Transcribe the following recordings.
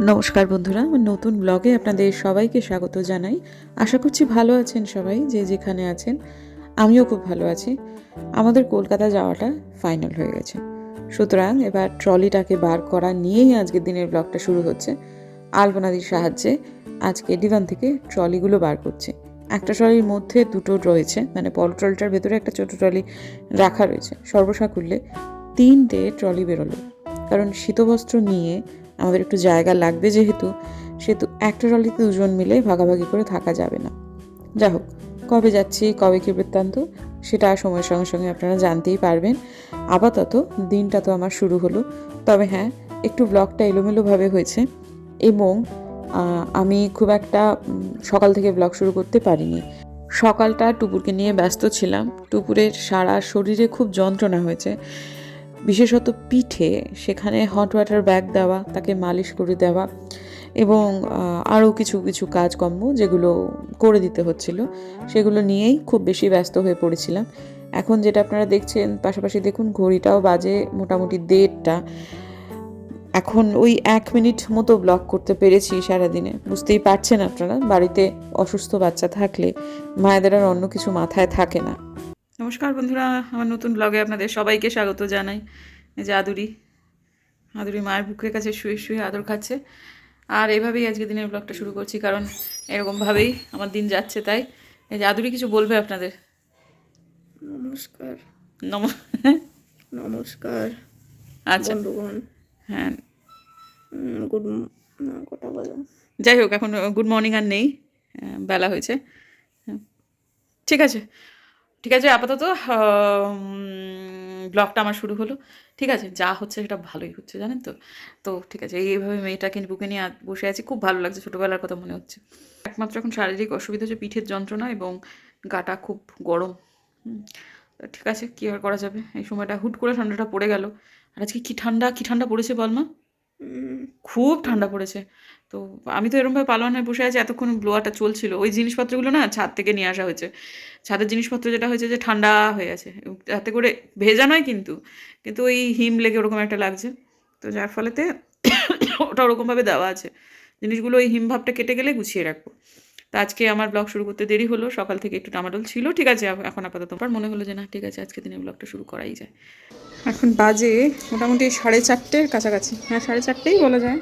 নমস্কার বন্ধুরা, আমার নতুন ব্লগে আপনাদের সবাইকে স্বাগত জানাই। আশা করছি ভালো আছেন সবাই, যে যেখানে আছেন, আমিও খুব ভালো আছি। আমাদের কলকাতা যাওয়াটা ফাইনাল হয়ে গেছে। সুতরাং এবার ট্রলিটাকে বার করা নিয়েই আজকের দিনের ব্লগটা শুরু হচ্ছে। আলপনাদির সাহায্যে আজকে ডিভান থেকে ট্রলিগুলো বার করছে। একটা ট্রলির মধ্যে দুটো রয়েছে মানে পল ট্রলিটার ভেতরে একটা ছোটো ট্রলি রাখা রয়েছে। সর্বসাকুল্যে তিনটে ট্রলি বেরোলো। কারণ শীতবস্ত্র নিয়ে আমাদের একটু জায়গা লাগবে যেহেতু, সেহেতু একটা ট্রলিতে দুজন মিলে ভাগাভাগি করে থাকা যাবে না। যাই হোক, কবে যাচ্ছি, কবে কী বৃত্তান্ত, সেটা সময়ের সঙ্গে সঙ্গে আপনারা জানতেই পারবেন। আপাতত দিনটা তো আমার শুরু হলো। তবে হ্যাঁ একটু ব্লগটা এলোমেলোভাবে হয়েছে এবং আমি খুব একটা সকাল থেকে ব্লগ শুরু করতে পারিনি। সকালটা টুপুরকে নিয়ে ব্যস্ত ছিলাম। টুপুরের সারা শরীরে খুব যন্ত্রণা হয়েছে। বিশেষত পিঠে সেখানে হট ওয়াটার ব্যাগ দেওয়া, তাকে মালিশ করে দেওয়া এবং আরও কিছু কিছু কাজকর্ম যেগুলো করে দিতে হচ্ছিল, সেগুলো নিয়েই খুব বেশি ব্যস্ত হয়ে পড়েছিলাম। এখন যেটা আপনারা দেখছেন, পাশাপাশি দেখুন ঘড়িটাও বাজে মোটামুটি দেড়টা। এখন ওই এক মিনিট মতো ব্লগ করতে পেরেছি সারাদিনে। বুঝতেই পারছেন আপনারা, বাড়িতে অসুস্থ বাচ্চা থাকলে মায়েদের আর অন্য কিছু মাথায় থাকে না। নমস্কার বন্ধুরা আমার নতুন ব্লগে আপনাদের সবাইকে স্বাগত জানাই। এই যে আদুরি আদুরি মায়ের বুকের কাছে শুয়ে শুয়ে আদর খাচ্ছে। আর এভাবেই আজকে দিনের ব্লগটা শুরু করছি কারণ এরকমভাবেই আমার দিন যাচ্ছে তাই। এই যে আদুরি কিছু বলবে আপনাদের? নমস্কার। নম নমস্কার আচ্ছা। হ্যাঁ। গুড কটা বলো। যাই হোক এখন গুড মর্নিং আর নেই বেলা হয়েছে। হ্যাঁ। ঠিক আছে। ঠিক আছে আপাতত ব্লগটা আমার শুরু হলো। ঠিক আছে যা হচ্ছে সেটা ভালোই হচ্ছে জানেন তো? তো ঠিক আছে এইভাবে মেয়েটাকে বুকে নিয়ে বসে আছি খুব ভালো লাগছে ছোটোবেলার কথা মনে হচ্ছে। একমাত্র এখন শারীরিক অসুবিধা হচ্ছে পিঠের যন্ত্রণা এবং গাটা খুব গরম। ঠিক আছে কী আর করা যাবে? এই সময়টা হুট করে ঠান্ডাটা পড়ে গেল। আর আজকে কী ঠান্ডা কী ঠান্ডা পড়েছে বলমা খুব ঠান্ডা পড়েছে। তো আমি তো এরকমভাবে পালোয়ান হয়ে বসে আছি, এতক্ষণ ব্লোয়ারটা চলছিল। ওই জিনিসপত্রগুলো না ছাদ থেকে নিয়ে আসা হয়েছে। ছাদের জিনিসপত্র যেটা হয়েছে যে ঠান্ডা হয়ে আছে তাতে করে ভেজা নয় কিন্তু কিন্তু ওই হিম লেগে ওরকম একটা লাগছে। তো যার ফলেতে ওটা ওরকমভাবে দেওয়া আছে। জিনিসগুলো ওই হিম ভাবটা কেটে গেলে গুছিয়ে রাখব। তা আজকে আমার ব্লগ শুরু করতে দেরি হলো, সকাল থেকে একটু টামাটল ছিল, ঠিক আছে এখন আপাতত আমার মনে হলো যে না, ঠিক আছে, আজকে দিনে ব্লগটা শুরু করাই যায়। এখন বাজে মোটামুটি সাড়ে চারটের কাছাকাছি। হ্যাঁ সাড়ে চারটেই বলা যায়।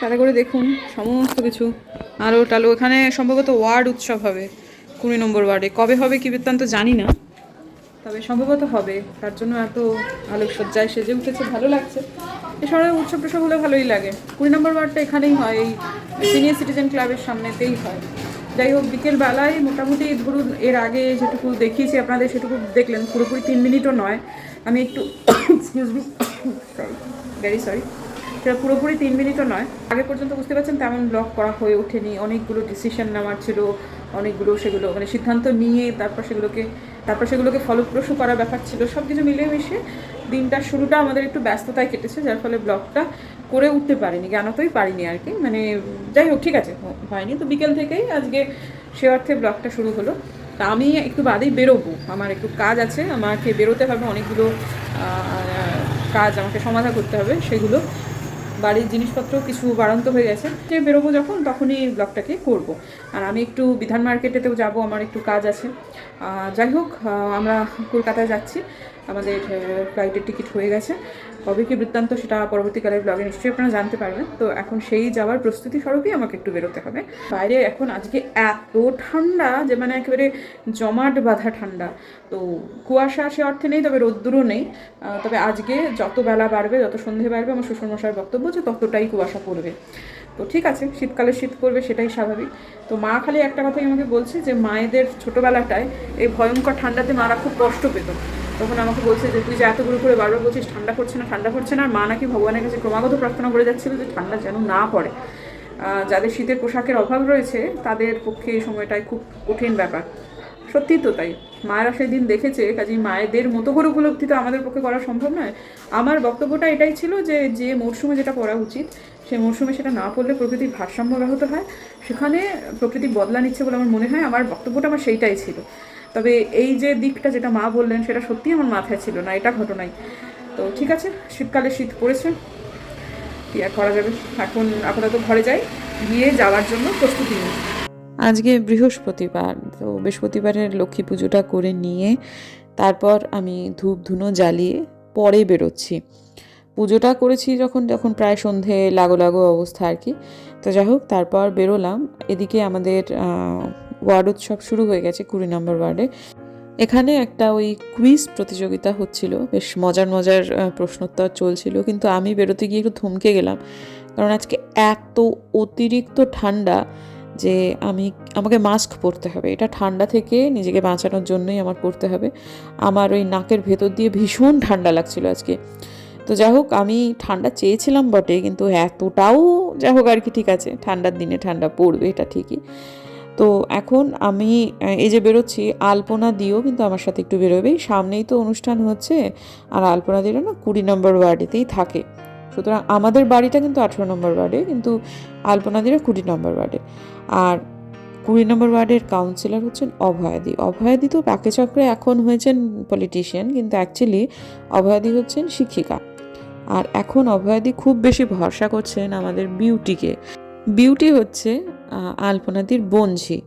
তাতে করে দেখুন, সমস্ত কিছু। আলো টালো এখানে সম্ভবত ওয়ার্ড উৎসব হবে, কুড়ি নম্বর ওয়ার্ডে। কবে হবে কি বৃত্তান্ত জানি না, তবে সম্ভবত হবে। তার জন্য এত আলোকসজ্জায় সেজে উঠেছে, ভালো লাগছে। এ সময় উৎসব টুসব হলে ভালোই লাগে। কুড়ি নম্বর ওয়ার্ডটা এখানেই হয়, এই সিনিয়র সিটিজেন ক্লাবের সামনেতেই হয়। যাই হোক বিকেলবেলায় মোটামুটি ধরুন এর আগে যেটুকু দেখিয়েছি, আপনাদের সেটুকু দেখলেন। পুরোপুরি তিন মিনিটও নয়। আমি একটু ভেরি সরি সেটা পুরোপুরি তিন মিনিটও নয়। আগে পর্যন্ত বুঝতে পারছেন তেমন ব্লগ করা হয়ে ওঠেনি। অনেকগুলো ডিসিশন নেওয়ার ছিল, অনেকগুলো সেগুলো মানে সিদ্ধান্ত নিয়ে তারপর সেগুলোকে তারপর সেগুলোকে ফলপ্রসূ করার ব্যাপার ছিল। সব কিছু মিলেমিশে দিনটার শুরুটা আমাদের একটু ব্যস্ততায় কেটেছে, যার ফলে ব্লগটা করে উঠতে পারিনি, জ্ঞানতই পারিনি আর কি। মানে যাই হোক, ঠিক আছে হয়নি তো বিকেল থেকেই আজকে সে অর্থে ব্লগটা শুরু হলো। তা আমি একটু বাদেই বেরোবো। আমার একটু কাজ আছে, আমাকে বেরোতে হবে, অনেকগুলো কাজ আমাকে সমাধা করতে হবে, সেগুলো বাড়ির জিনিসপত্র কিছু বাড়ন্ত হয়ে গেছে, যে বেরোবো যখন তখনই ব্লগটাকে করব। আর আমি একটু বিধান মার্কেটেতেও যাব, আমার একটু কাজ আছে। যাই হোক আমরা কলকাতায় যাচ্ছি। আমাদের ফ্লাইটের টিকিট হয়ে গেছে। কবে কি বৃত্তান্ত সেটা পরবর্তীকালে ব্লগে নিশ্চয়ই আপনারা জানতে পারবেন। তো এখন সেই যাওয়ার প্রস্তুতি স্বরূপই আমাকে একটু বেরোতে হবে। বাইরে এখন আজকে এত ঠান্ডা যে মানে একেবারে জমাট বাঁধা ঠান্ডা। তো কুয়াশা সে অর্থে নেই, তবে রোদ্দুরও নেই। তবে আজকে যত বেলা বাড়বে, যত সন্ধে বাড়বে, আমার শ্বশুরমশাইয়ের বক্তব্য যে ততটাই কুয়াশা পড়বে। তো ঠিক আছে, শীতকালে শীত পড়বে সেটাই স্বাভাবিক। তো মা খালি একটা কথাই আমাকে বলছে যে, মায়েদের ছোটোবেলাটায় এই ভয়ঙ্কর ঠান্ডাতে মারা খুব কষ্ট পেত। তখন আমাকে বলছে যে, তুই যে এতগুলো করে বারবার বলছিস ঠান্ডা পড়ছে না, ঠান্ডা পড়ছে না। আর মা নাকি ভগবানের কাছে ক্রমাগত প্রার্থনা করে যাচ্ছিল যে, ঠান্ডা যেন না পড়ে। যাদের শীতের পোশাকের অভাব রয়েছে, তাদের পক্ষে এই সময়টায় খুব কঠিন ব্যাপার। সত্যি তো তাই। মায়েরা সেদিন দেখেছে, কাজেই মায়েদের মতো করে উপলব্ধি তো আমাদের পক্ষে করা সম্ভব নয়। আমার বক্তব্যটা এটাই ছিল যে যে মরশুমে যেটা করা উচিত, সেই মরশুমে সেটা না পড়লে প্রকৃতির ভারসাম্য ব্যাহত হয়। সেখানে প্রকৃতি বদলা নিচ্ছে বলে আমার মনে হয়। আমার বক্তব্যটা আমার সেইটাই ছিল। তবে এই যে দিকটা যেটা মা বললেন, সেটা সত্যিই আমার মাথায় ছিল না, এটা ঘটনাই। তো ঠিক আছে, শীতকালে শীত পড়েছে, কি আর করা যাবে? এখন আপাতত ঘরে যাই, গিয়ে যাওয়ার জন্য প্রস্তুতি নিই। আজকে বৃহস্পতিবার, তো বৃহস্পতিবারের লক্ষ্মী পুজোটা করে নিয়ে তারপর আমি ধূপ ধুনো জ্বালিয়ে পরে বেরোচ্ছি। পুজোটা করেছি যখন যখন প্রায় সন্ধে লাগো লাগো অবস্থা আর কি। তো যাই হোক, তারপর বেরোলাম। এদিকে আমাদের ওয়ার্ড উৎসব শুরু হয়ে গেছে কুড়ি নম্বর ওয়ার্ডে। এখানে একটা ওই কুইজ প্রতিযোগিতা হচ্ছিল। বেশ মজার মজার প্রশ্নোত্তর চলছিল। কিন্তু আমি বেরোতে গিয়ে একটু থমকে গেলাম। কারণ আজকে এত অতিরিক্ত ঠান্ডা যে আমি, আমাকে মাস্ক পরতে হবে। এটা ঠান্ডা থেকে নিজেকে বাঁচানোর জন্যই আমার পরতে হবে। আমার ওই নাকের ভেতর দিয়ে ভীষণ ঠান্ডা লাগছিল আজকে। তো যাই হোক, আমি ঠান্ডা চেয়েছিলাম বটে, কিন্তু এতটাও যাই হোক আর কি ঠিক আছে, ঠান্ডার দিনে ঠান্ডা পড়বে, এটা ঠিকই। তো এখন আমি, এই যে বেরোচ্ছি, আলপনা দিও কিন্তু আমার সাথে একটু বেরোবেই। সামনেই তো অনুষ্ঠান হচ্ছে, আর আলপনা দিলে না কুড়ি নম্বর ওয়ার্ডেতেই থাকে। সুতরাং আমাদের বাড়িটা কিন্তু আঠেরো নম্বর ওয়ার্ডে, কিন্তু আলপনা দিলে কুড়ি নম্বর ওয়ার্ডে। আর কুড়ি নম্বর ওয়ার্ডের কাউন্সিলর হচ্ছেন অভয়াদি। অভয়াদি তো পাকে চক্রে এখন হয়েছেন পলিটিশিয়ান কিন্তু অ্যাকচুয়ালি অভয়াদি হচ্ছেন শিক্ষিকা। আর এখন অভয়াদি খুব বেশি ভরসা করছেন আমাদের বিউটিকে। বিউটি হচ্ছে আলপনাদির বঞ্ঝি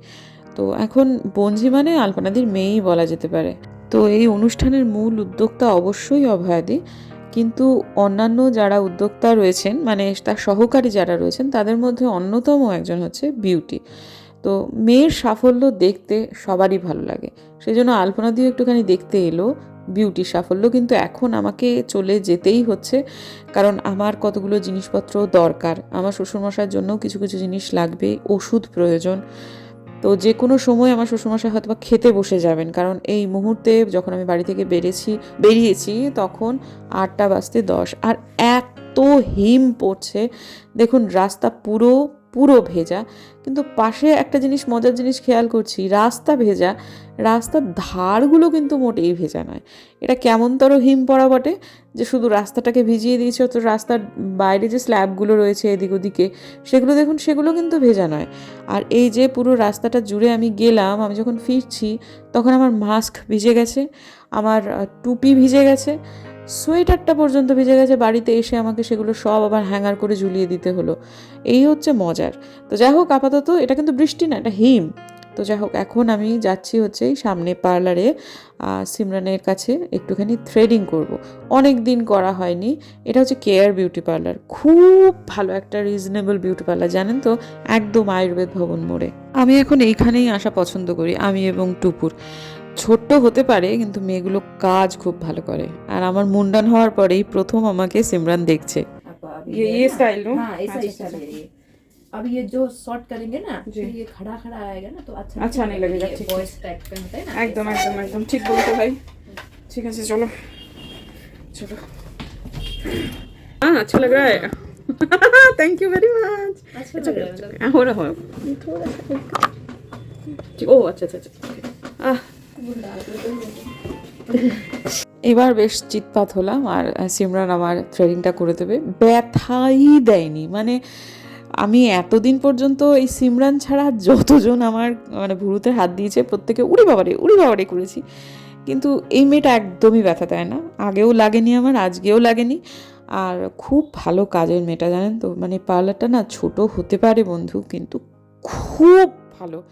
তো এখন বঞ্ঝি মানে আলপনাদির মেয়েই বলা যেতে পারে। তো এই অনুষ্ঠানের মূল উদ্যোক্তা অবশ্যই অভয়াদি। কিন্তু অন্যান্য যারা উদ্যোক্তা রয়েছেন মানে তার সহকারী যারা রয়েছেন, তাদের মধ্যে অন্যতম একজন হচ্ছে বিউটি। তো মেয়ের সাফল্য দেখতে সবারই ভালো লাগে। সেই জন্য আলপনা দিয়ে একটুখানি দেখতে এলো। বিউটি সাফল্য কিন্তু এখন আমাকে চলে যেতেই হচ্ছে। কারণ আমার কতগুলো জিনিসপত্র দরকার। আমার শ্বশুরমশার জন্যও কিছু কিছু জিনিস লাগবে, ওষুধ প্রয়োজন। তো যে কোনো সময় আমার শ্বশুরমশাই হয়তো খেতে বসে যাবেন। কারণ এই মুহূর্তে যখন আমি বাড়ি থেকে বেরিয়েছি বেরিয়েছি, তখন আটটা বাজতে দশ। আর এত হিম পড়ছে। দেখুন, রাস্তা পুরো পুরো ভেজা। কিন্তু পাশে একটা জিনিস, মজার জিনিস খেয়াল করছি, রাস্তা ভেজা। রাস্তার ধারগুলো কিন্তু মোটেই ভেজা নয়। এটা কেমনতর হিম পড়া বটে যে শুধু রাস্তাটাকে ভিজিয়ে দিয়েছে, অত রাস্তার বাইরে যে স্ল্যাবগুলো রয়েছে এদিক ওদিকে, সেগুলো দেখুন, সেগুলো কিন্তু ভেজা নয়। আর এই যে পুরো রাস্তাটা জুড়ে আমি গেলাম, আমি যখন ফিরছি, তখন আমার মাস্ক ভিজে গেছে, আমার টুপি ভিজে গেছে সোয়েটারটা পর্যন্ত ভিজে গেছে বাড়িতে এসে আমাকে সেগুলো সব আবার হ্যাঙ্গার করে ঝুলিয়ে দিতে হলো। এই হচ্ছে মজার। তো যাই হোক, আপাতত এটা কিন্তু বৃষ্টি না, এটা হিম। তো যাই হোক, এখন আমি যাচ্ছি হচ্ছে সামনে পার্লারে সিমরানের কাছে একটুখানি থ্রেডিং করব। অনেক দিন করা হয়নি। এটা হচ্ছে কেয়ার বিউটি পার্লার। খুব ভালো একটা রিজনেবল বিউটি পার্লার, জানেন তো? একদম আয়ুর্বেদ ভবন মোড়ে। আমি এখন এইখানেই আসা পছন্দ করি, আমি এবং টুপুর। ছোট্ট হতে পারে কিন্তু মেয়েগুলো কাজ খুব ভালো করে আর আমার মুন্ডান হওয়ার পরেই প্রথম আমাকে সিমরান দেখছে आपको अभी ये है ये ना? स्टाइल नो हाँ ऐसा अच्छा, स्टाइल अच्छा, है ये अब ये जो शॉर्ट करेंगे ना जी। तो ये खड़ा खड़ा आएगा ना तो अच्छा अच्छा नहीं लगेगा, ठीक है। वॉइस टाइप का होता है ना একদম ऐसा। একদম একদম ঠিক বলছো ভাই ঠিক আছে চলো চলো हाँ अच्छा लग रहा है थैंक यू वेरी मच अच्छा लग रहा है मतलब हो रहा हो थोड़ा सा ঠিক ও আচ্ছা আচ্ছা আচ্ছা আহ এবার বেশ চিৎপাত হলাম আর সিমরান আমার থ্রেডিংটা করে দেবে। ব্যথাই দেয়নি। মানে আমি এতদিন পর্যন্ত এই সিমরান ছাড়া যতজন আমার মানে ভুরুতে হাত দিয়েছে, প্রত্যেকে উড়ি বাবারে উড়ি বাবারে করেছি। কিন্তু এই মেয়েটা একদমই ব্যথা দেয় না। আগেও লাগেনি আমার, আজকেও লাগেনি। আর খুব ভালো কাজের মেয়েটা, জানেন তো? মানে পার্লারটা না ছোট হতে পারে বন্ধু, কিন্তু খুব ভালো।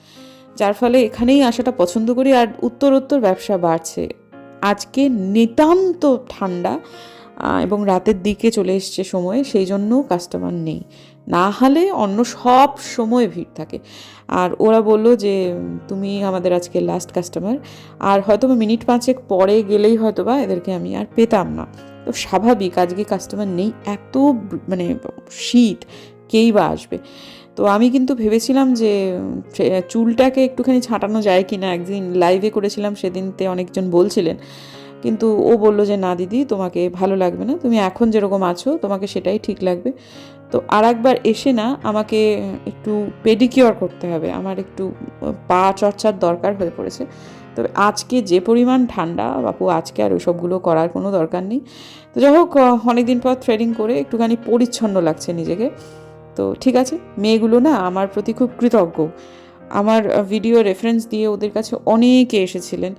যার ফলে এখানেই আসাটা পছন্দ করি আর উত্তর উত্তর ব্যবসা বাড়ছে। আজকে নিতান্ত ঠান্ডা এবং রাতের দিকে চলে এসছে সময়, সেই জন্য কাস্টমার নেই। না হলে অন্য সব সময় ভিড় থাকে। আর ওরা বলল যে, তুমি আমাদের আজকে লাস্ট কাস্টমার আর হয়তো বা মিনিট পাঁচেক পরে গেলেই হয়তো বা এদেরকে আমি আর পেতাম না। তো স্বাভাবিক, আজকে কাস্টমার নেই, এত মানে শীত, কেই বা আসবে? তো আমি কিন্তু ভেবেছিলাম যে চুলটাকে একটুখানি ছাঁটানো যায় কি না একদিন লাইভে করেছিলাম, সেদিনতে অনেকজন বলছিলেন। কিন্তু ও বলল যে, না দিদি, তোমাকে ভালো লাগবে না। তুমি এখন যেরকম আছো, তোমাকে সেটাই ঠিক লাগবে। তো আর একবার এসে না, আমাকে একটু পেডিকিওর করতে হবে। আমার একটু পা চর্চার দরকার হয়ে পড়েছে। তবে আজকে যে পরিমাণ ঠান্ডা, বাপু, আজকে আর ওইসবগুলো করার কোনো দরকার নেই। তো যাই হোক অনেকদিন পর থ্রেডিং করে একটুখানি পরিচ্ছন্ন লাগছে নিজেকে। তো ঠিক আছে, মেয়েগুলো না আমার প্রতি খুব কৃতজ্ঞ। আমার ভিডিও রেফারেন্স দিয়ে ওদের কাছে অনেকে এসেছিলেন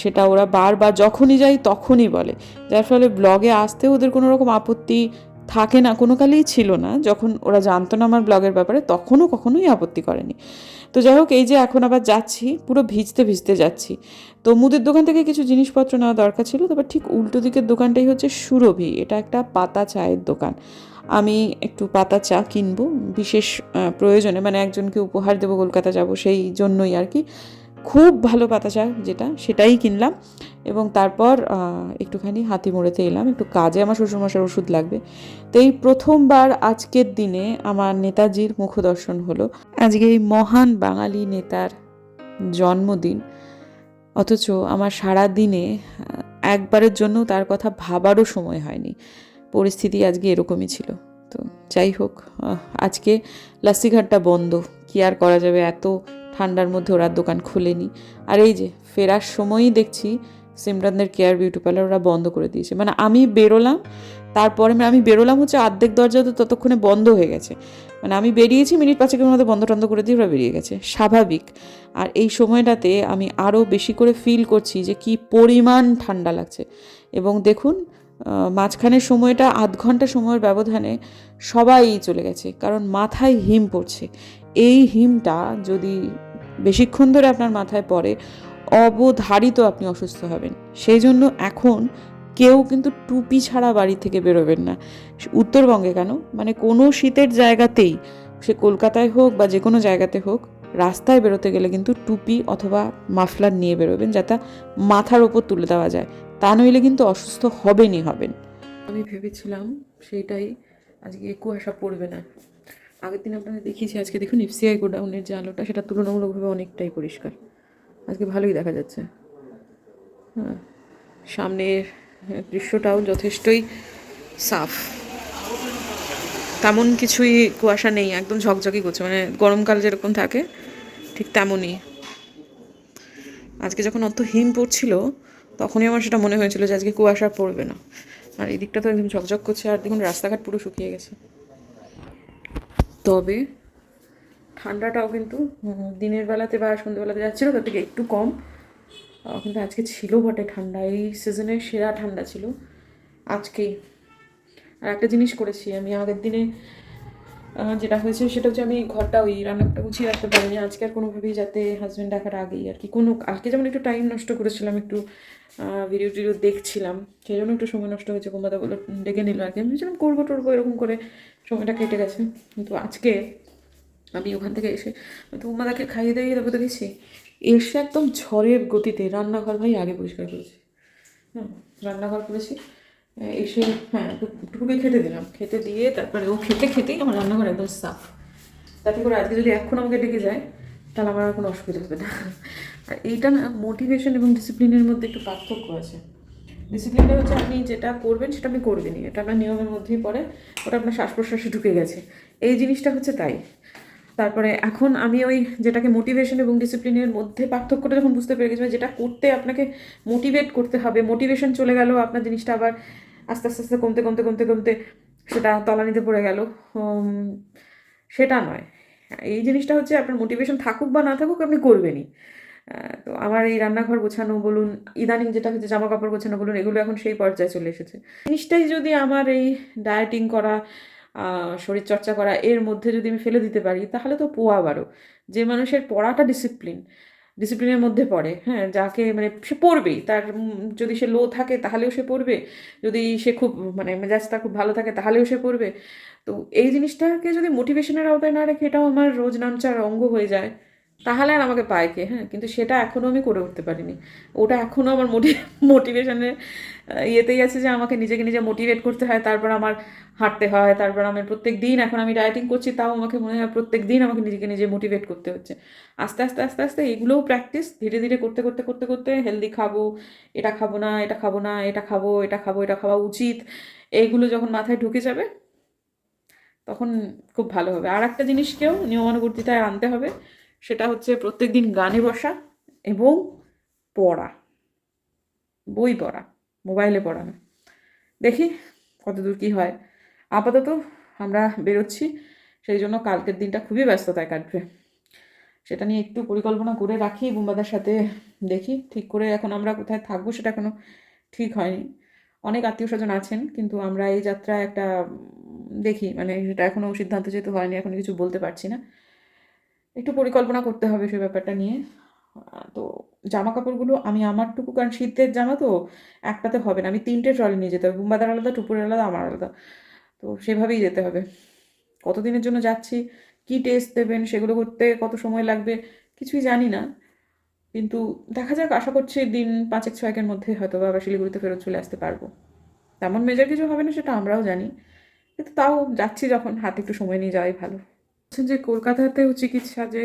সেটা ওরা বারবার যখনই যাই তখনই বলে। যার ফলে ব্লগে আসতে ওদের কোনো রকম আপত্তি থাকে না, কোনো কালেই ছিল না। যখন ওরা জানতো না আমার ব্লগের ব্যাপারে, তখনও কখনোই আপত্তি করেনি। তো যাই হোক, এই যে এখন আবার যাচ্ছি, পুরো ভিজতে ভিজতে যাচ্ছি। তো মুদির দোকান থেকে কিছু জিনিসপত্র নেওয়া দরকার ছিল তারপর ঠিক উল্টো দিকের দোকানটাই হচ্ছে সুরভি। এটা একটা পাতা চায়ের দোকান। আমি একটু পাতা চা কিনবো, বিশেষ প্রয়োজনে মানে একজনকে উপহার দেবো, কলকাতা যাব, সেই জন্যই আর কি। খুব ভালো পাতা চা যেটা, সেটাই কিনলাম এবং তারপর একটুখানি হাতি মোড়েতে এলাম, একটু কাজে আমার শ্বশুরমশার ওষুধ লাগবে। তো এই প্রথমবার আজকের দিনে আমার নেতাজির মুখদর্শন হলো। আজকে এই মহান বাঙালি নেতার জন্মদিন, অথচ আমার সারা দিনে একবারের জন্য তার কথা ভাবারও সময় হয়নি। পরিস্থিতি আজকে এরকমই ছিল। তো যাই হোক আজকে লাস্সিঘাটটা বন্ধ। কি আর করা যাবে? এত ঠান্ডার মধ্যে ওরা দোকান খোলেনি। আর এই যে ফেরার সময়ই দেখছি সিমরানদের কেয়ার বিউটি পার্লার ওরা বন্ধ করে দিয়েছে। মানে আমি বেরোলাম, তারপরে মানে আমি বেরোলাম হচ্ছে অর্ধেক দরজা তো ততক্ষণে বন্ধ হয়ে গেছে। মানে আমি বেরিয়েছি, মিনিট পাঁচেকের মধ্যে বন্ধ টন্ধ করে দিয়ে ওরা বেরিয়ে গেছে। স্বাভাবিক। আর এই সময়টাতে আমি আরও বেশি করে ফিল করছি যে কি পরিমাণ ঠান্ডা লাগছে। এবং দেখুন মাঝখানের সময়টা, আধ ঘণ্টা সময়ের ব্যবধানে সবাই চলে গেছে, কারণ মাথায় হিম পড়ছে। এই হিমটা যদি বেশিক্ষণ ধরে আপনার মাথায় পড়ে, অবধারিত আপনি অসুস্থ হবেন। সেই জন্য এখন কেউ কিন্তু টুপি ছাড়া বাড়ি থেকে বেরোবেন না। উত্তরবঙ্গে কেন? মানে কোনো শীতের জায়গাতেই, সে কলকাতায় হোক বা যে কোনো জায়গাতে হোক, রাস্তায় বেরোতে গেলে কিন্তু টুপি অথবা মাফলার নিয়ে বেরোবেন, যাতে মাথার ওপর তুলে দেওয়া যায়। তা নইলে কিন্তু অসুস্থ হবেনই হবেন। আমি ভেবেছিলাম সেইটাই আজকে কুয়াশা পড়বে না। আগের দিন আপনাদের দেখিয়েছি, আজকে দেখুন এফসিআই গোডাউনের যে আলোটা, সেটা তুলনামূলকভাবে অনেকটাই পরিষ্কার। আজকে ভালোই দেখা যাচ্ছে। হ্যাঁ সামনের দৃশ্যটাও যথেষ্টই সাফ। তেমন কিছুই কুয়াশা নেই, একদম ঝকঝকি করছে মানে গরমকাল যেরকম থাকে, ঠিক তেমনই। আজকে যখন অত হিম পড়ছিল তখনই আমার সেটা মনে হয়েছিল যে আজকে কুয়াশা পড়বে না। আর এই দিকটা তো একদম ঝকঝক করছে, আর দেখুন রাস্তাঘাট পুরো শুকিয়ে গেছে। তবে ঠান্ডাটাও কিন্তু দিনের বেলাতে বা সন্ধ্যেবেলাতে যাচ্ছিল, তার থেকে একটু কম। কিন্তু আজকে ছিল বটে ঠান্ডা, এই সিজনের সেরা ঠান্ডা ছিল। আজকেই আর একটা জিনিস করেছি আমি, আগের দিনে যেটা হয়েছে সেটা হচ্ছে আমি ঘরটা ওই রান্নাটা গুছিয়ে রাখতে পারিনি। আজকে আর কোনোভাবেই যাতে হাজব্যান্ড ডাকার আগেই আর কি। কোনো কালকে যেমন একটু টাইম নষ্ট করেছিলাম, একটু ভিডিও টিডিও দেখছিলাম, সেই জন্য একটু সময় নষ্ট হয়েছে। কুমাদা বলে ডেকে নিল আর কি আমি ভেবেছিলাম করব টরবো, এরকম করে সময়টা কেটে গেছে। কিন্তু আজকে আমি ওখান থেকে এসে তো উমাদাকে খাইয়ে দাইয়ে তারপর গেছি। এসে একদম ঝড়ের গতিতে রান্নাঘর ভাই আগে পরিষ্কার করেছি। হ্যাঁ রান্নাঘর করেছি। এসে হ্যাঁ টুকুকে খেতে দিলাম। খেতে দিয়ে তারপরে ও খেতে খেতেই আমার রান্নাঘর একদম সাফ। তাতে করে আজকে যদি এখন আমাকে ডেকে যায়, তাহলে আমার আর কোনো অসুবিধা হবে না। আর এইটা না মোটিভেশন এবং ডিসিপ্লিনের মধ্যে একটু পার্থক্য আছে। ডিসিপ্লিনটা হচ্ছে আপনি যেটা করবেন, সেটা আপনি করবেনই। এটা আপনার নিয়মের মধ্যেই পড়ে, ওটা আপনার শ্বাস প্রশ্বাসে ঢুকে গেছে। এই জিনিসটা হচ্ছে তাই। তারপরে এখন আমি ওই যেটাকে মোটিভেশন এবং ডিসিপ্লিনের মধ্যে পার্থক্যটা যখন বুঝতে পেরে গেছি মানে যেটা করতে আপনাকে মোটিভেট করতে হবে মোটিভেশন চলে গেল, আপনার জিনিসটা আবার আস্তে আস্তে আস্তে কমতে কমতে কমতে কমতে সেটা তলানিতে পড়ে গেল। সেটা নয়। এই জিনিসটা হচ্ছে আপনার মোটিভেশন থাকুক বা না থাকুক আপনি করবেনই। তো আমার এই রান্নাঘর গোছানো বলুন, ইদানিং যেটা হচ্ছে জামা কাপড় গোছানো বলুন, এগুলো এখন সেই পর্যায়ে চলে এসেছে। জিনিসটাই যদি আমার এই ডায়েটিং করা শরীরচর্চা করা এর মধ্যে যদি আমি ফেলে দিতে পারি, তাহলে তো পোয়া বারো যে মানুষের পড়াটা ডিসিপ্লিন ডিসিপ্লিনের মধ্যে পড়ে হ্যাঁ যাকে মানে সে পড়বেই তার যদি সে লো থাকে তাহলেও সে পড়বে, যদি সে খুব মানে মেজাজটা খুব ভালো থাকে তাহলেও সে পড়বে। তো এই জিনিসটাকে যদি মোটিভেশনের আওতায় না রেখে এটাও আমার রোজ নামচার অঙ্গ হয়ে যায়। তাহলে আর আমাকে পায় কে? হ্যাঁ কিন্তু সেটা এখনও আমি করে উঠতে পারিনি। ওটা এখনও আমার মোটি মোটিভেশনের ইয়েতেই আছে যে আমাকে নিজেকে নিজে মোটিভেট করতে হয়, তারপর আমার হাঁটতে হয়, তারপর আমি প্রত্যেক দিন এখন আমি ডায়েটিং করছি, তাও আমাকে মনে হয় প্রত্যেক দিন আমাকে নিজেকে নিজে মোটিভেট করতে হচ্ছে। আস্তে আস্তে আস্তে আস্তে এগুলোও প্র্যাকটিস ধীরে ধীরে করতে করতে করতে করতে হেলদি খাব, এটা খাব না, এটা খাব না, এটা খাব এটা খাব, এটা খাওয়া উচিত। এইগুলো যখন মাথায় ঢুকে যাবে, তখন খুব ভালো হবে। আর একটা জিনিসকেও নিয়মানুবর্তিতায় আনতে হবে সেটা হচ্ছে প্রত্যেক দিন গানে বসা এবং পড়া, বই পড়া, মোবাইলে পড়া না দেখি কতদূর কী হয়। আপাতত আমরা বেরোচ্ছি, সেই জন্য কালকের দিনটা খুবই ব্যস্ততায় কাটবে। সেটা নিয়ে একটু পরিকল্পনা করে রাখি, বুম্বাদার সাথে দেখি ঠিক করে এখন আমরা কোথায় থাকব সেটা এখনও ঠিক হয়নি। অনেক আত্মীয় স্বজন আছেন, কিন্তু আমরা এই যাত্রায় একটা দেখি মানে সেটা এখনও সিদ্ধান্ত যেহেতু হয়নি, এখন কিছু বলতে পারছি না। একটু পরিকল্পনা করতে হবে সেই ব্যাপারটা নিয়ে। তো জামা কাপড়গুলো আমি আমারটুকু, কারণ শীতের জামা তো একটাতে হবে না। আমি তিনটে ট্রলি নিয়ে যেতে হবে। বুম্বাদার আলাদা, টুপুরের আলাদা, আমার আলাদা। তো সেভাবেই যেতে হবে। কতদিনের জন্য যাচ্ছি, কি টেস্ট দেবেন, সেগুলো করতে কত সময় লাগবে, কিছুই জানি না। কিন্তু দেখা যাক, আশা করছি দিন পাঁচেক, ছয়েকের মধ্যে হয়তো বা আবার শিলিগুড়িতে ফেরত চলে আসতে পারব। তেমন মেজার কিছু হবে না, সেটা আমরাও জানি। কিন্তু তাও যাচ্ছি যখন, হাতে একটু সময় নিয়ে যাওয়াই ভালো। বলছেন যে কলকাতাতেও চিকিৎসা যে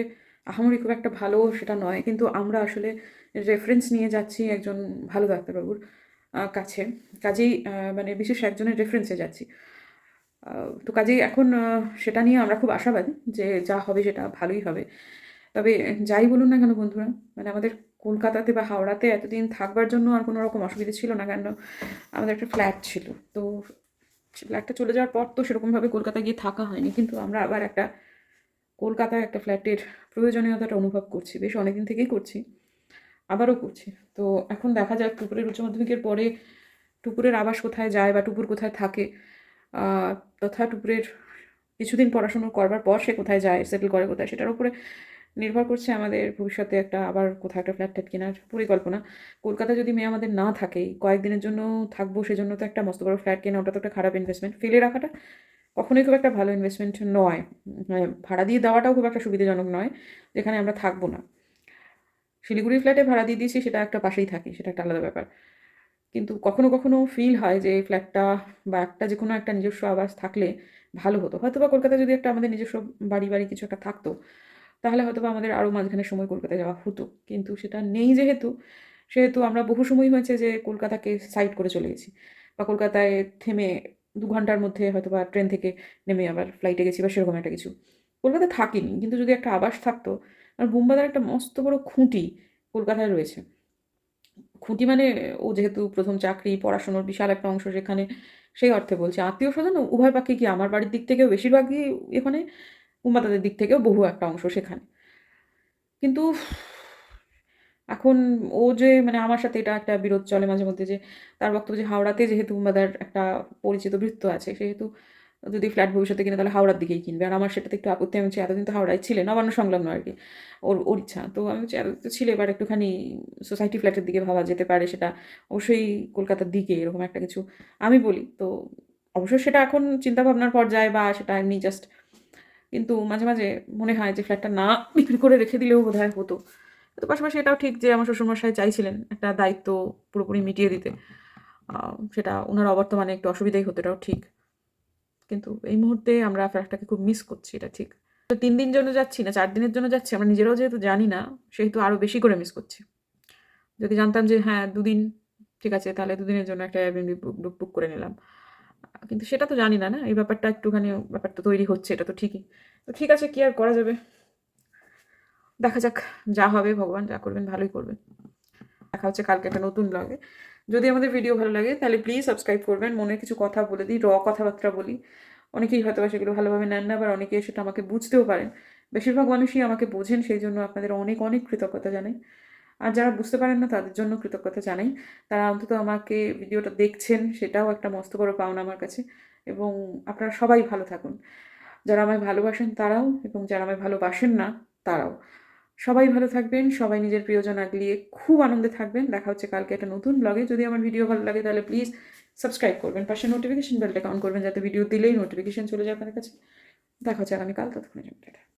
আহামরি খুব একটা ভালো সেটা নয়, কিন্তু আমরা আসলে রেফারেন্স নিয়ে যাচ্ছি একজন ভালো ডাক্তারবাবুর কাছে। কাজেই মানে বিশেষ একজনের রেফারেন্সে যাচ্ছি। তো কাজেই এখন সেটা নিয়ে আমরা খুব আশাবাদী যে যা হবে সেটা ভালোই হবে। তবে যাই বলুন না কেন বন্ধুরা মানে আমাদের কলকাতাতে বা হাওড়াতে এতদিন থাকবার জন্য আর কোনো রকম অসুবিধা ছিল না কেন? আমাদের একটা ফ্ল্যাট ছিল। তো ফ্ল্যাটটা চলে যাওয়ার পর তো সেরকমভাবে কলকাতা গিয়ে থাকা হয়নি, কিন্তু আমরা আবার একটা কলকাতায় একটা ফ্ল্যাটের প্রয়োজনীয়তাটা অনুভব করছি, বেশ অনেকদিন থেকেই করছি, আবারও করছি। তো এখন দেখা যাক টুপুরের উচ্চ মাধ্যমিকের পরে টুপুরের আবাস কোথায় যায় বা টুপুর কোথায় থাকে তথা টুপুরের কিছুদিন পড়াশুনো করবার পর সে কোথায় যায় সেটেল করে কোথায়, সেটার উপরে নির্ভর করছে আমাদের ভবিষ্যতে একটা আবার কোথাও একটা ফ্ল্যাট ট্যাট কেনার পরিকল্পনা। কলকাতা যদি মেয়ে আমাদের না থাকে কয়েকদিনের জন্য থাকব সেজন্য তো একটা মস্ত বড় ফ্ল্যাট কেনা, ওটা তো একটা খারাপ ইনভেস্টমেন্ট ফেলে রাখাটা কখনোই খুব একটা ভালো ইনভেস্টমেন্ট নয়। মানে ভাড়া দিয়ে দেওয়াটাও খুব একটা সুবিধাজনক নয়, যেখানে আমরা থাকব না। শিলিগুড়ি ফ্ল্যাটে ভাড়া দিয়ে দিয়েছি, সেটা একটা পাশেই থাকি, সেটা একটা আলাদা ব্যাপার। কিন্তু কখনো কখনো ফিল হয় যে ফ্ল্যাটটা বা একটা যে কোনো একটা নিজস্ব আবাস থাকলে ভালো হতো। হয়তো বা কলকাতায় যদি একটা আমাদের নিজস্ব বাড়ি বাড়ি কিছু একটা থাকতো, তাহলে হয়তো বা আমাদের আরও মাঝখানে সময় কলকাতায় যাওয়া হতো। কিন্তু সেটা নেই যেহেতু, সেহেতু আমরা বহু সময় হয়েছে যে কলকাতাকে সাইড করে চলে গেছি। বা কলকাতায় থেমে দু ঘণ্টার মধ্যে হয়তো বা ট্রেন থেকে নেমে আবার ফ্লাইটে গেছি বা সেরকম একটা কিছু। কলকাতায় থাকিনি, কিন্তু যদি একটা আবাস থাকতো, আর বুম্বাদার একটা মস্ত বড় খুঁটি কলকাতায় রয়েছে। খুঁটি মানে ও যেহেতু প্রথম চাকরি, পড়াশোনার বিশাল একটা অংশ সেখানে, সেই অর্থে বলছি। আত্মীয় স্বজন, উভয় পাখি কি আমার বাড়ির দিক থেকেও বেশিরভাগই এখানে উম্মাদাদের দিক থেকেও বহু একটা অংশ সেখানে। কিন্তু এখন ও যে মানে আমার সাথে এটা একটা বিরোধ চলে মাঝে মধ্যে যে, তার বক্তব্য যে হাওড়াতে যেহেতু উম্মাদার একটা পরিচিত বৃত্ত আছে, সেহেতু যদি ফ্ল্যাট ভবিষ্যতে কিনে তাহলে হাওড়ার দিকেই কিনবে। আর আমার সেটাতে একটু আপত্তি, আমি এতদিন তো হাওড়ায় ছিলে, নবান্ন সংলগ্ন আর কি, ওর ওর ইচ্ছা। তো আমি এতদিন তো ছিলে, এবার একটুখানি সোসাইটি ফ্ল্যাটের দিকে ভাবা যেতে পারে, সেটা অবশ্যই কলকাতার দিকে এরকম একটা কিছু আমি বলি। তো অবশ্যই সেটা এখন চিন্তাভাবনার পর্যায়ে বা সেটা এমনি জাস্ট কিন্তু মাঝে মাঝে মনে হয় যে ফ্ল্যাটটা না বিক্রি করে রেখে দিলেও বোধ হয় হতো। তো পাশাপাশি এটাও ঠিক যে আমার শ্বশুরমশাই চাইছিলেন একটা দায়িত্ব পুরোপুরি মিটিয়ে দিতে। সেটা ওনার অবর্তমানে একটু অসুবিধাই হতো, এটাও ঠিক। কিন্তু এই মুহূর্তে আমরা ফ্ল্যাটটাকে খুব মিস করছি, এটা ঠিক। তো তিন দিন জন্য যাচ্ছি না, চার দিনের জন্য যাচ্ছি, আমরা নিজেরাও যেহেতু জানি না, সেহেতু আরও বেশি করে মিস করছি। যদি জানতাম যে হ্যাঁ দুদিন, ঠিক আছে, তাহলে দুদিনের জন্য একটা বুক বুক করে নিলাম। কিন্তু সেটা তো জানি না না? এই ব্যাপারটা একটুখানি, ব্যাপারটা তৈরি হচ্ছে, এটা তো ঠিকই। তো ঠিক আছে, কি আর করা যাবে? দেখা যাক যা হবে, ভগবান যা করবেন ভালোই করবেন। দেখা হচ্ছে কালকে একটা নতুন ব্লগে যদি আমাদের ভিডিও ভালো লাগে, তাহলে প্লিজ সাবস্ক্রাইব করবেন, মনের কিছু কথা বলে দিই র কথাবার্তা বলি। অনেকেই হয়তো বা সেগুলো ভালোভাবে নেন না, আবার অনেকে সেটা আমাকে বুঝতেও পারেন। বেশিরভাগ মানুষই আমাকে বোঝেন, সেই জন্য আপনাদের অনেক অনেক কৃতজ্ঞতা জানাই। আর যারা বুঝতে পারেন না, তাদের জন্য কৃতজ্ঞতা জানাই। তারা অন্তত আমাকে ভিডিওটা দেখছেন, সেটাও একটা মস্ত বড় পাওনা আমার কাছে। এবং আপনারা সবাই ভালো থাকুন। যারা আমায় ভালোবাসেন, তারাও, এবং যারা আমায় ভালোবাসেন না, তারাও। সবাই ভালো থাকবেন, সবাই নিজের প্রিয়জন আগলিয়ে খুব আনন্দে থাকবেন। দেখা হচ্ছে কালকে একটা নতুন ব্লগে যদি আমার ভিডিও ভালো লাগে তাহলে প্লিজ সাবস্ক্রাইব করবেন। পাশে নোটিফিকেশন বেলটা অন করবেন যাতে ভিডিও দিলেই নোটিফিকেশন চলে যায় আপনাদের কাছে। দেখা হচ্ছে আগামীকাল। ততক্ষণের জন্য।